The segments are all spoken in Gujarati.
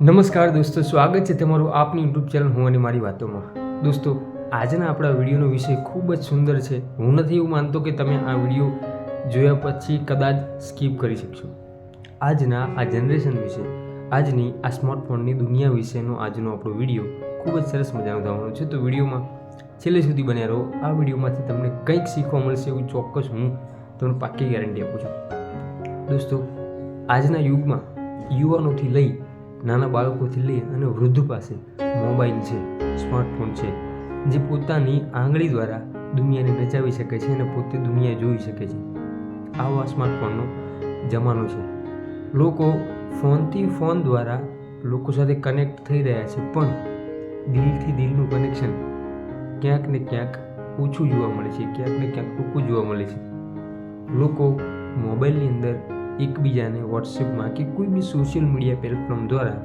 નમસ્કાર દોસ્તો, સ્વાગત છે તમારું આપની યુટ્યુબ ચેનલ હું અને મારી વાતોમાં દોસ્તો, આજના આપણા વિડીયોનો વિષય ખૂબ જ સુંદર છે. હું નથી એવું માનતો કે તમે આ વીડિયો જોયા પછી કદાચ સ્કીપ કરી શકશો. આજના આ જનરેશન વિશે, આજની આ સ્માર્ટફોનની દુનિયા વિશેનો આજનો આપણો વીડિયો ખૂબ જ સરસ મજાનો થવાનો છે. તો વિડીયોમાં છેલ્લે સુધી બન્યા રહો. આ વિડીયોમાંથી તમને કંઈક શીખવા મળશે એવું ચોક્કસ હું તમને પાક્કી ગેરંટી આપું છું. દોસ્તો, આજના યુગમાં યુવાનોથી લઈ નાના બાળકોથી લઈ અને વૃદ્ધ પાસે મોબાઈલ છે, સ્માર્ટફોન છે, જે પોતાની આંગળી દ્વારા દુનિયાને નચાવી શકે છે અને પોતે દુનિયા જોઈ શકે છે. આવા સ્માર્ટફોનનો જમાનો છે. લોકો ફોનથી ફોન દ્વારા લોકો સાથે કનેક્ટ થઈ રહ્યા છે, પણ દિલથી દિલનું કનેક્શન ક્યાંક ને ક્યાંક ઓછું જોવા મળે છે, ક્યાંક ને ક્યાંક ટૂંકું જોવા મળે છે. લોકો મોબાઈલની અંદર એકબીજાને વોટ્સએપમાં કે કોઈ બી સોશિયલ મીડિયા પ્લેટફોર્મ દ્વારા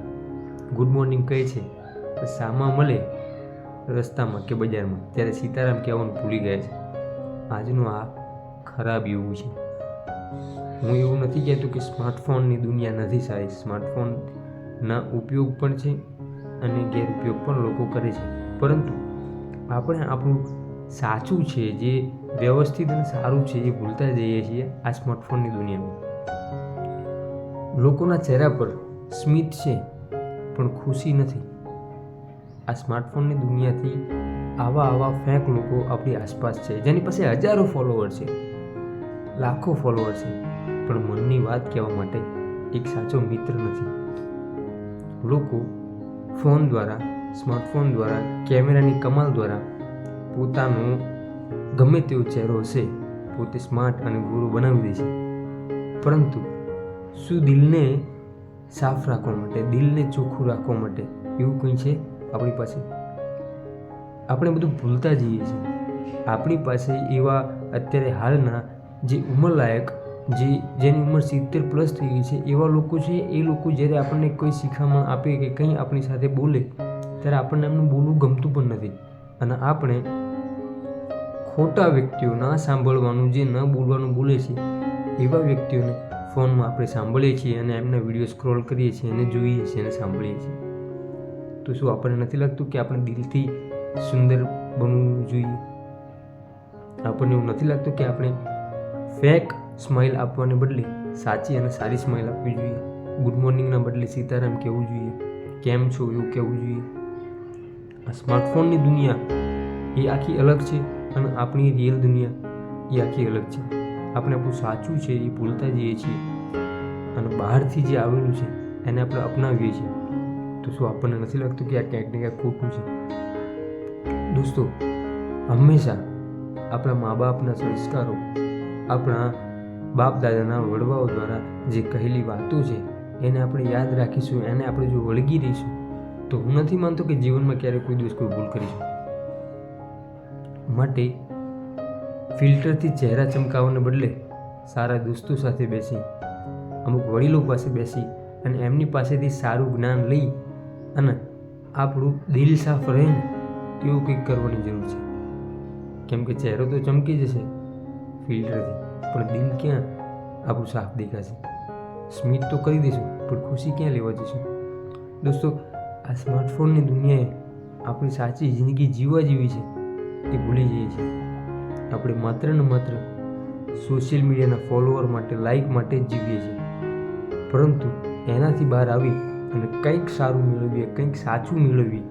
ગુડ મોર્નિંગ કહે છે પણ સામા મળે રસ્તામાં કે બજારમાં. ત્યારે સીતારામ કહેવાનું ભૂલી ગયા છે. આજનું આ ખરાબ એવું છે. હું એવું નથી કહેતો કે સ્માર્ટફોનની દુનિયા નથી સારી. સ્માર્ટફોનના ઉપયોગ પણ છે અને ગેરઉપયોગ પણ લોકો કરે છે. પરંતુ આપણે આપણું સાચું છે જે વ્યવસ્થિત અને સારું છે એ ભૂલતા જઈએ છીએ આ સ્માર્ટફોનની દુનિયામાં. લોકોના ચહેરા પર સ્મિત છે, પણ ખુશી નથી. આ સ્માર્ટફોનની દુનિયાથી આવા આવા ફેક લોકો આપણી આસપાસ છે, જેની પાસે હજારો ફોલોવર છે, લાખો ફોલોવર છે, પણ મનની વાત કહેવા માટે એક સાચો મિત્ર નથી. લોકો ફોન દ્વારા, સ્માર્ટફોન દ્વારા, કેમેરાની કમાલ દ્વારા પોતાનો ગમે તેવો ચહેરો હશે, પોતે સ્માર્ટ અને ગુરુ બનાવી દે છે. પરંતુ શું દિલને સાફ રાખવા માટે, દિલને ચોખ્ખું રાખવા માટે એવું કંઈ છે આપણી પાસે? આપણે બધું ભૂલતા જઈએ છીએ. આપણી પાસે એવા અત્યારે હાલના જે ઉંમરલાયક, જે જેની ઉંમર સિત્તેર પ્લસ થઈ ગઈ છે, એવા લોકો છે, એ લોકો જ્યારે આપણને કોઈ શિખામણ આપે કે કંઈ આપણી સાથે બોલે, ત્યારે આપણને એમનું બોલવું ગમતું પણ નથી. અને આપણે ખોટા વ્યક્તિઓ ના સાંભળવાનું, જે ન બોલવાનું બોલે છે, એવા વ્યક્તિઓને ફોનમાં આપણે સાંભળીએ છીએ અને એમના વીડિયો સ્ક્રોલ કરીએ છીએ અને જોઈએ છીએ અને સાંભળીએ છીએ. તો શું આપણને નથી લાગતું કે આપણે દિલથી સુંદર બનવું જોઈએ? આપણને એવું નથી લાગતું કે આપણે ફેક સ્માઇલ આપવાને બદલે સાચી અને સારી સ્માઇલ આપવી જોઈએ? ગુડ મોર્નિંગના બદલે સીતારામ કહેવું જોઈએ. કેમ છો એવું કહેવું જોઈએ? આ સ્માર્ટફોનની દુનિયા એ આખી અલગ છે અને આપણી રિયલ દુનિયા એ આખી અલગ છે. આપણે આપણું સાચું છે એ ભૂલતા જઈએ છીએ. અને બહારથી જે આવેલું છે, એને આપણે અપનાવીએ છીએ. તો શું આપણને નથી લાગતું કે આ ક્યાંક ને ક્યાંક ખોટું છે? દોસ્તો, હંમેશા આપણા મા બાપના સંસ્કારો, આપણા બાપ દાદાના વડવાઓ દ્વારા જે કહેલી વાતો છે, એને આપણે યાદ રાખીશું, એને આપણે જો વળગી રહીશું, તો હું નથી માનતો કે જીવનમાં ક્યારેય કોઈ દિવસ કોઈ ભૂલ કરીશું માટે ફિલ્ટરથી ચહેરા ચમકાવવાને બદલે સારા દોસ્તો સાથે બેસી, અમુક વડીલો પાસે બેસી અને એમની પાસેથી સારું જ્ઞાન લઈ અને આપણું દિલ સાફ રહે ને એવું કંઈક કરવાની જરૂર છે. કેમ કે ચહેરો તો ચમકી જશે ફિલ્ટરથી, પણ દિલ ક્યાં આપણું સાફ દેખાશે? સ્મિત તો કરી દઈશું, પણ ખુશી ક્યાં લેવા જઈશું? દોસ્તો, આ સ્માર્ટફોનની દુનિયાએ આપણી સાચી જિંદગી જીવવા જેવી છે એ ભૂલી જઈએ છીએ. આપણે માત્ર ને માત્ર સોશિયલ મીડિયાના ફોલોવર માટે લાઈક માટે જ જીવીએ છીએ. પરંતુ એનાથી બહાર આવી અને કંઈક સારું મેળવીએ, કંઈક સાચું મેળવીએ.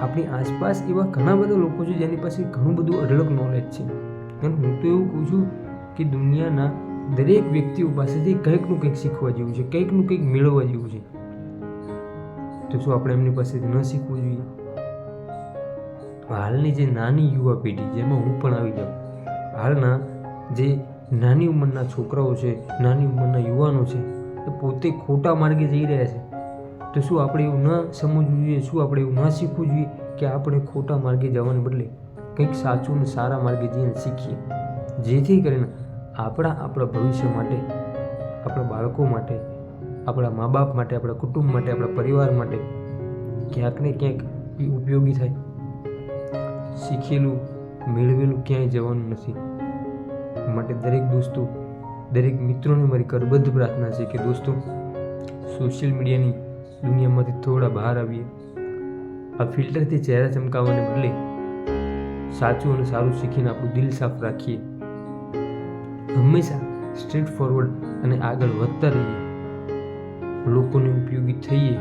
આપણી આસપાસ એવા ઘણા બધા લોકો છે જેની પાસે ઘણું બધું અઢળક નોલેજ છે. અને હું તો એવું કહું છું કે દુનિયાના દરેક વ્યક્તિઓ પાસેથી કંઈકનું કંઈક શીખવા જેવું છે, કંઈકનું કંઈક મેળવવા જેવું છે. તો શું આપણે એમની પાસેથી ન શીખવું જોઈએ? હાલની જે નાની યુવા પેઢી, જેમાં હું પણ આવી જાઉં, હાલના જે નાની ઉંમરના છોકરાઓ છે, નાની ઉંમરના યુવાનો છે, એ પોતે ખોટા માર્ગે જઈ રહ્યા છે. તો શું આપણે એવું ન સમજવું જોઈએ? શું આપણે એવું ન શીખવું જોઈએ કે આપણે ખોટા માર્ગે જવાને બદલે કંઈક સાચું અને સારા માર્ગે જઈને શીખીએ? જેથી કરીને આપણા આપણા ભવિષ્ય માટે, આપણા બાળકો માટે, આપણા મા બાપ માટે, આપણા કુટુંબ માટે, આપણા પરિવાર માટે ક્યાંક ને ક્યાંક ઉપયોગી થાય. શીખેલું, મેળવેલું ક્યાંય જવાનું નથી. માટે દરેક દોસ્તો, દરેક મિત્રોને મારી કરબદ્ધ પ્રાર્થના છે કે દોસ્તો સોશિયલ મીડિયાની દુનિયામાંથી થોડા બહાર આવીએ. આ ફિલ્ટરથી ચહેરા ચમકાવવાને બદલે સાચું અને સારું શીખીને આપણું દિલ સાફ રાખીએ. હંમેશા સ્ટ્રેટ ફોરવર્ડ અને આગળ વધતા રહીએ. લોકોને ઉપયોગી થઈએ.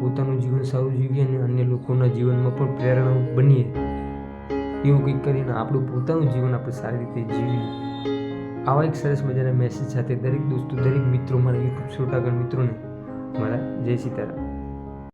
પોતાનું જીવન સારું જીવીએ અને અન્ય લોકોના જીવનમાં પણ પ્રેરણા બનીએ. એવું કંઈક કરીને આપણું પોતાનું જીવન આપણે સારી રીતે જીવીએ. આવા એક સરસ મજાના મેસેજ સાથે દરેક દોસ્તો, દરેક મિત્રો મારા યુટ્યુબ શ્રોતાગણ મિત્રોને મારા જય સીતારામ.